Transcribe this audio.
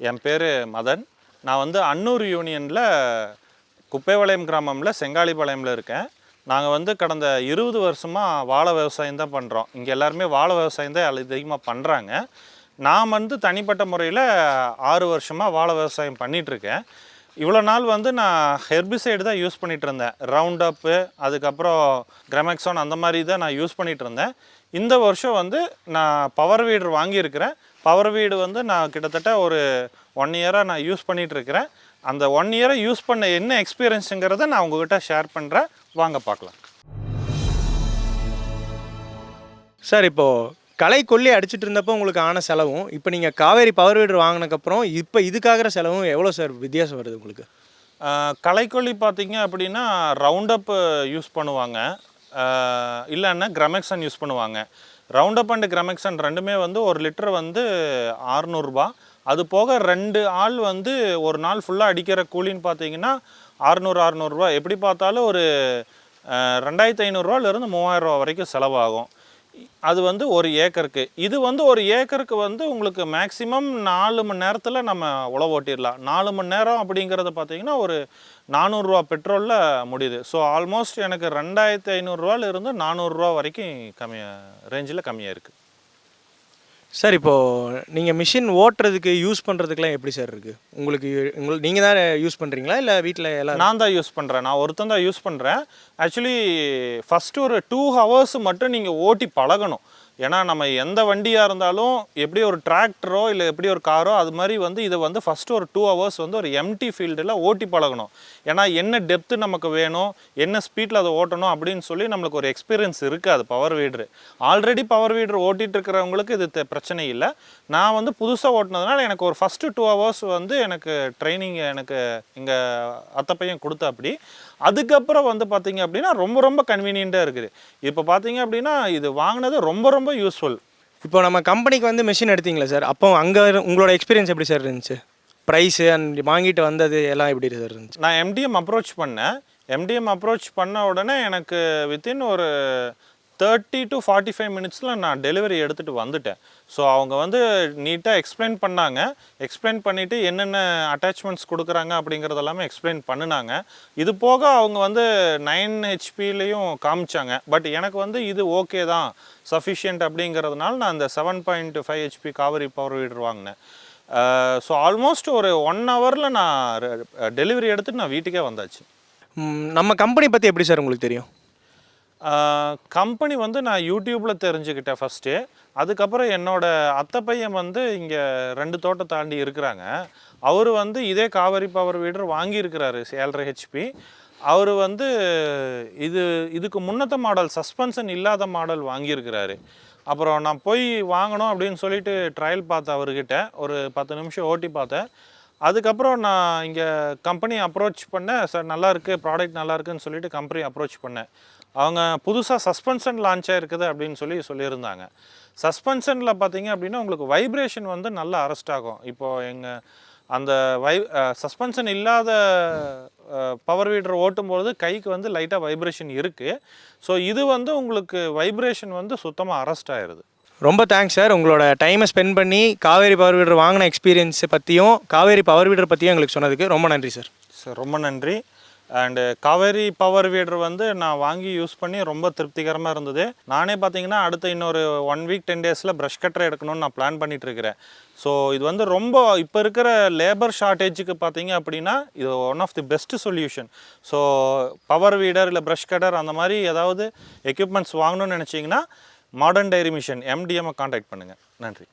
என் பேர் மதன். நான் வந்து அன்னூர் யூனியனில் குப்பைபாளையம் கிராமமில் செங்காலிபாளையமில் இருக்கேன். நாங்கள் வந்து கடந்த இருபது வருஷமாக வாழை விவசாயம் தான் பண்ணுறோம் இங்கே எல்லாருமே வாழை விவசாயம் தான் அதிகமாக பண்ணுறாங்க நான் வந்து தனிப்பட்ட முறையில் ஆறு வருஷமாக வாழை விவசாயம் பண்ணிகிட்ருக்கேன் இவ்வளோ நாள் வந்து நான் ஹெர்பிசைடு தான் யூஸ் பண்ணிகிட்டு இருந்தேன். ரவுண்ட் அப்பு அதுக்கப்புறம் கிரமெக்ஸோன் அந்த மாதிரி தான் நான் யூஸ் பண்ணிகிட்டு இருந்தேன். இந்த வருஷம் வந்து நான் பவர் வீடர் வாங்கியிருக்கிறேன். பவர் வீடு வந்து நான் கிட்டத்தட்ட ஒரு ஒன் இயராக நான் யூஸ் பண்ணிகிட்டு இருக்கிறேன் அந்த ஒன் இயரை யூஸ் பண்ண என்ன எக்ஸ்பீரியன்ஸுங்கிறத நான் உங்ககிட்ட ஷேர் பண்ணுறேன் வாங்க பார்க்கலாம். சார் இப்போது களை கொல்லி அடிச்சிட்டு இருந்தப்போ உங்களுக்கு ஆன செலவும் இப்போ நீங்கள் காவேரி பவர் வீடர் வாங்கினக்கப்புறம் இப்போ இதுக்காகிற செலவும் எவ்வளோ சார் வித்தியாசம் வருது உங்களுக்கு? ஆஹ் களைக்கொல்லி பார்த்தீங்க அப்படின்னா ரவுண்ட் அப் யூஸ் பண்ணுவாங்க இல்லைன்னா கிரமெக்சன் யூஸ் பண்ணுவாங்க. ரவுண்டப் அண்டு அண்ட் கிரமெக்சன் ரெண்டுமே வந்து ஒரு லிட்டர் வந்து ஆறுநூறுபா அது போக ரெண்டு ஆள் வந்து ஒரு நாள் ஃபுல்லாக அடிக்கிற கூலின்னு பார்த்தீங்கன்னா அறுநூறு அறுநூறுபா எப்படி பார்த்தாலும் ஒரு ரெண்டாயிரத்து ரெண்டாயிரத்தி ஐநூறுரூவாலேருந்து மூவாயிரரூவா வரைக்கும் செலவாகும். அது வந்து ஒரு ஏக்கருக்கு. இது வந்து ஒரு ஏக்கருக்கு வந்து உங்களுக்கு மேக்ஸிமம் நாலு மணி நேரத்தில் நம்ம உழவு ஓட்டிடலாம். நாலு மணி நேரம் அப்படிங்கிறத பார்த்தீங்கன்னா ஒரு நானூறுரூவா பெட்ரோலில் முடியுது. ஸோ ஆல்மோஸ்ட் எனக்கு ரெண்டாயிரத்தி ஐநூறுரூவாலேருந்து நானூறுரூவா வரைக்கும் கம்மியாக ரேஞ்சில் கம்மியாக இருக்குது சார் இப்போது நீங்கள் மிஷின் ஓட்டுறதுக்கு யூஸ் பண்ணுறதுக்குலாம் எப்படி சார் இருக்குது உங்களுக்கு உங்களுக்கு நீங்கள் தான் யூஸ் பண்ணுறீங்களா இல்லை வீட்டில் எல்லாம் நான் தான் யூஸ் பண்ணுறேன் நான் ஒருத்தன் தான் யூஸ் பண்ணுறேன் ஆக்சுவலி ஃபஸ்ட்டு ஒரு டூ ஹவர்ஸ் மட்டும் நீங்கள் ஓட்டி பழகணும். ஏன்னா நம்ம எந்த வண்டியாக இருந்தாலும் எப்படி ஒரு டிராக்டரோ இல்லை எப்படி ஒரு காரோ அது மாதிரி வந்து இதை வந்து ஃபஸ்ட்டு ஒரு டூ ஹவர்ஸ் வந்து ஒரு எம்டி ஃபீல்டில் ஓட்டி பழகணும். ஏன்னா என்ன டெப்த்து நமக்கு வேணும் என்ன ஸ்பீடில் அதை ஓட்டணும் அப்படின்னு சொல்லி நம்மளுக்கு ஒரு எக்ஸ்பீரியன்ஸ் இருக்குது அது power weeder already power weeder ஓட்டிகிட்டு இருக்கிறவங்களுக்கு இது பிரச்சனை இல்லை. நான் வந்து புதுசாக ஓட்டினதுனால எனக்கு ஒரு ஃபஸ்ட்டு டூ ஹவர்ஸ் வந்து எனக்கு ட்ரைனிங் எனக்கு இங்கே அத்தை பையன் கொடுத்தா அப்படி அதுக்கப்புறம் வந்து பார்த்திங்க அப்படின்னா ரொம்ப ரொம்ப கன்வீனியண்ட்டாக இருக்குது. இப்போ பார்த்தீங்க அப்படின்னா இது வாங்கினது ரொம்ப ரொம்ப யூஸ்ஃபுல் இப்போ நம்ம கம்பெனிக்கு வந்து மிஷின் எடுத்தீங்களா சார்? அப்போ அங்கே உங்களோட எக்ஸ்பீரியன்ஸ் எப்படி சார் இருந்துச்சு? ப்ரைஸு அண்ட் வாங்கிட்டு வந்தது எல்லாம் எப்படி சார் இருந்துச்சு? நான் எம்டிஎம் அப்ரோச் பண்ணேன். எம்டிஎம் அப்ரோச் பண்ண உடனே எனக்கு வித்தின் ஒரு தேர்ட்டி டு ஃபார்ட்டி ஃபைவ் மினிட்ஸில் நான் டெலிவரி எடுத்துகிட்டு வந்துட்டேன். ஸோ அவங்க வந்து நீட்டாக எக்ஸ்பிளைன் பண்ணாங்க. எக்ஸ்பிளைன் பண்ணிவிட்டு என்னென்ன அட்டாச்மெண்ட்ஸ் கொடுக்குறாங்க அப்படிங்கிறது எல்லாமே எக்ஸ்பிளைன் பண்ணினாங்க. இது போக அவங்க வந்து நைன் ஹெச்பிலையும் காமிச்சாங்க. பட் எனக்கு வந்து இது ஓகே தான். சஃபிஷியன்ட் அப்படிங்கிறதுனால நான் அந்த seven point five H P Kaveri power weeder வாங்கினேன். ஸோ ஆல்மோஸ்ட் ஒரு ஒன் ஹவரில் நான் டெலிவரி எடுத்துட்டு நான் வீட்டுக்கே வந்தாச்சு. நம்ம கம்பெனி பற்றி எப்படி சார் உங்களுக்கு தெரியும்? கம்பெனி வந்து நான் யூடியூப்பில் தெரிஞ்சுக்கிட்டேன் ஃபஸ்ட்டு அதுக்கப்புறம் என்னோட அத்தை பையன் வந்து இங்கே ரெண்டு தோட்டம் தாண்டி இருக்கிறாங்க. அவர் வந்து இதே காவேரி பவர் வீடர் வாங்கியிருக்கிறாரு ஏழரை ஹெச்பி அவர் வந்து இது இதுக்கு முன்னத்த மாடல் சஸ்பென்ஷன் இல்லாத மாடல் வாங்கியிருக்கிறாரு. அப்புறம் நான் போய் வாங்கணும் அப்படின்னு சொல்லிட்டு ட்ரையல் பார்த்தேன் அவர்கிட்ட ஒரு பத்து நிமிஷம் ஓட்டி பார்த்தேன். அதுக்கப்புறம் நான் இங்கே கம்பெனி அப்ரோச் பண்ணேன். சார் நல்லா இருக்குது ப்ராடக்ட் நல்லா இருக்குன்னு சொல்லிட்டு கம்பெனி அப்ரோச் பண்ணேன். அவங்க புதுசாக சஸ்பென்ஷன் லான்ச் ஆகிருக்குது அப்படின்னு சொல்லி சொல்லியிருந்தாங்க. சஸ்பென்ஷனில் பார்த்தீங்க அப்படின்னா உங்களுக்கு வைப்ரேஷன் வந்து நல்லா அரெஸ்ட் ஆகும். இப்போது எங்கள் அந்த வை சஸ்பென்ஷன் இல்லாத பவர் வீடர் ஓட்டும்பொழுது கைக்கு வந்து லைட்டாக வைப்ரேஷன் இருக்குது ஸோ இது வந்து உங்களுக்கு வைப்ரேஷன் வந்து சுத்தமாக அரெஸ்ட் ஆயிடுது ரொம்ப தேங்க்ஸ் சார் உங்களோட டைமை ஸ்பெண்ட் பண்ணி காவேரி பவர் வீடர் வாங்கின எக்ஸ்பீரியன்ஸை பற்றியும் காவேரி பவர் வீடர் பற்றியும் எங்களுக்கு சொன்னதுக்கு ரொம்ப நன்றி சார் சார் ரொம்ப நன்றி. அண்டு காவேரி பவர் வீடர் வந்து நான் வாங்கி யூஸ் பண்ணி ரொம்ப திருப்திகரமாக இருந்தது. நானே பார்த்தீங்கன்னா அடுத்த இன்னொரு ஒன் வீக் டென் டேஸில் ப்ரஷ் கட்டர் எடுக்கணும்னு நான் பிளான் பண்ணிட்டு இருக்கிறேன். ஸோ இது வந்து ரொம்ப இப்போ இருக்கிற லேபர் ஷார்ட்டேஜுக்கு பார்த்தீங்க அப்படின்னா இது one of the best solution so power weeder இல்லை ப்ரஷ் கட்டர் அந்த மாதிரி ஏதாவது எக்யூப்மெண்ட்ஸ் வாங்கணும்னு நினச்சிங்கன்னா மாடர்ன் டைரி மிஷன் எம்டிஎம்மை காண்டாக்ட் பண்ணுங்கள் நன்றி.